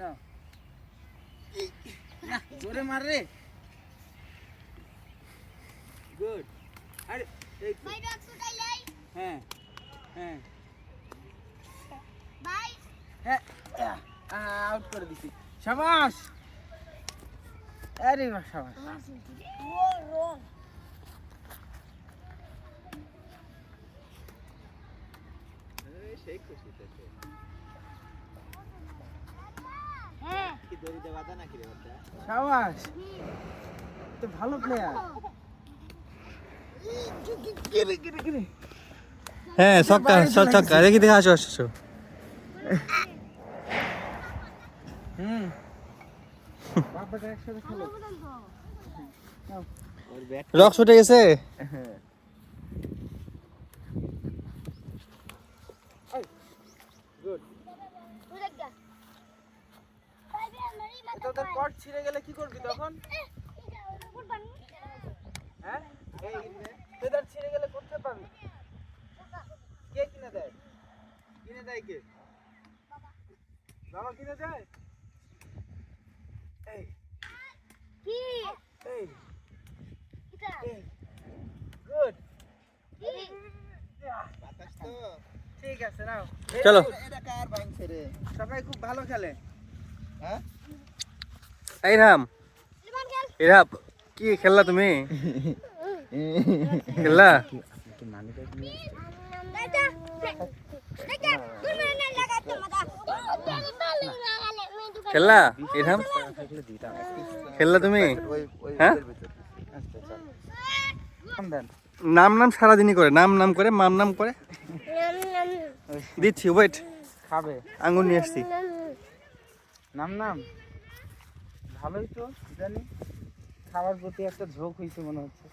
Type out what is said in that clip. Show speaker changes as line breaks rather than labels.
না। জোরে মার রে। গুড আরে এই তো।
ভাই রক্স উঠাইলাই
হ্যাঁ হ্যাঁ।
ভাই
হ্যাঁ আউট করে দিছি। শাবাশ আরে বাহ শাবাশ
রোল রোল
সেই খুশিতে তো।
হ্যাঁ
কি দড়িতে বাঁধা নাকি রে বাচ্চা?
শাবাশ তো ভালো প্লেয়ার
হ্যাঁ ছক্কা ছক্কা দেখি দেখে আসো আসো।
হুম।
রক্স উঠে গেছে?
হ্যাঁ গুড
তুই দেখ গা ভাই বে মাথা
তোদের কট ছিঁড়ে গেলে কি করবি তখন? হ্যাঁ? এই তোদের ছিঁড়ে গেলে করতে পারবি কে কিনে দেয়? কিনে দেয় কে? বাবা কিনে দেয়? এই।
কি?
এই। গুড
বাতাস তো।
ঠিক আছে নাও।
চলো।
এটা কার ভাঙছে রে।
সবাই খুব ভালো খেলে।
হ্যাঁ?
লিমন
এরা কি খেললা তুমি? খেললা? খেললা? এরাম খেললা তুমি? হ্যাঁ?
নাম
নাম সারাদিনই করে নাম নাম করে মাম নাম করে। দিচ্ছি ওয়েট
খাবে।
আঙ্গুর নিয়ে আসছি।
নাম নাম। ভালোই তো জানি? খাওয়ার প্রতি একটা ঝোঁক হয়েছে মনে হচ্ছে।